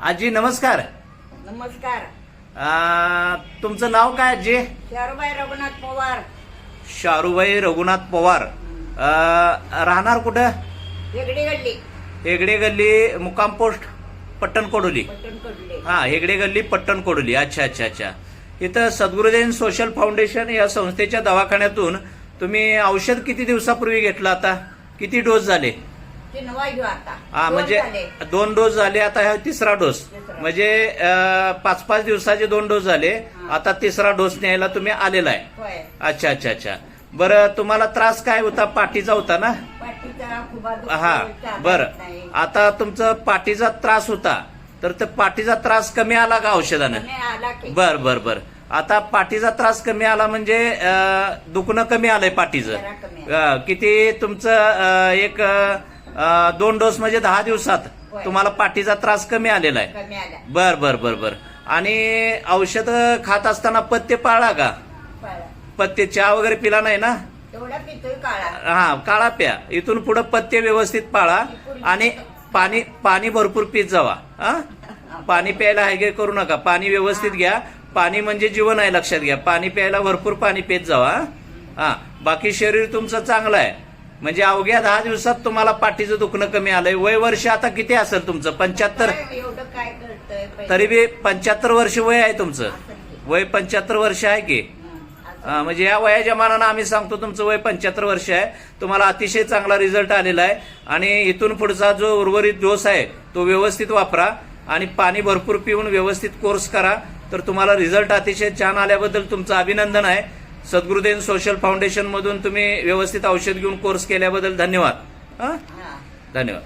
आजी नमस्कार. नमस्कार. आ, तुमचं नाव काय आजी? शारुबाई रघुनाथ पवार. शारूबाई रघुनाथ पवार. आ, राहणार कुठं? वेगळी गल्ली हेगडे गल्ली मुक्काम पोस्ट पट्टण कोडोली हा हेगडे गल्ली पट्टण कोडोली अच्छा अच्छा अच्छा. इथं सद्गुरुदेव सोशल फाउंडेशन या संस्थेच्या दवाखान्यातून तुम्ही औषध किती दिवसापूर्वी घेतलं आता? किती डोस झाले? घेऊ आता. हा दोन म्हणजे झाले. दोन डोस झाले आता हा तिसरा डोस. तिसरा. म्हणजे पाच पाच दिवसाचे दोन डोस झाले. हा. आता तिसरा डोस न्यायला तुम्ही आलेला आहे. होय. अच्छा अच्छा अच्छा. बरं तुम्हाला त्रास काय होता? पाठीचा होता ना? पाठीचा खुबा दुखतो, हा चालत बर. नाही. आता तुमचं पाठीचा त्रास होता. तर ते पाठीचा त्रास कमी आला का औषधानं? कमी आला की. बर बर बर. आता पाठीचा त्रास कमी आला म्हणजे अं, दुखणं कमी आलंय पाठीचं. जरा कमी अं, किती तुमचं अं, एक अं, दोन डोस म्हणजे दहा दिवसात. तुम्हाला पाठीचा त्रास कमी आलेला आहे. बर बर बर बर. आणि औषध खात असताना पत्ते पाळला का? पाळा. पत्ते चहा वगैरे पिला नाही ना? हा काळा प्या. इथून पुढे पत्ते व्यवस्थित पाळा. आणि पाणी पाणी भरपूर पीत जावा. हा? पाणी प्यायला हायगे करू नका. पाणी व्यवस्थित घ्या. पाणी म्हणजे जीवन आहे लक्षात घ्या. पाणी प्यायला भरपूर पाणी पित जावा. हा? हा. बाकी शरीर तुमचं चांगलं आहे. म्हणजे अवघ्या दहा दिवसात तुम्हाला पाठीचं दुखणं कमी आलंय. वय वर्ष आता किती असेल तुमचं? पंच्याहत्तर? तरी बी पंच्याहत्तर वर्ष वय आहे तुमचं. वय पंच्याहत्तर वर्ष आहे की? म्हणजे या वयाच्या मानानं आम्ही सांगतो तुमचं वय पंच्याहत्तर वर्ष आहे. तुम्हाला अतिशय चांगला रिझल्ट आलेला आहे. आणि इथून पुढचा जो उर्वरित डोस आहे तो व्यवस्थित वापरा. आणि पाणी भरपूर पिऊन व्यवस्थित कोर्स करा. तर तुम्हाला रिझल्ट अतिशय छान आल्याबद्दल तुमचं अभिनंदन आहे. सद्गुरुदेव सोशल फाउंडेशन मधून तुम्ही व्यवस्थित औषध घेऊन कोर्स केल्याबद्दल धन्यवाद. हा. धन्यवाद.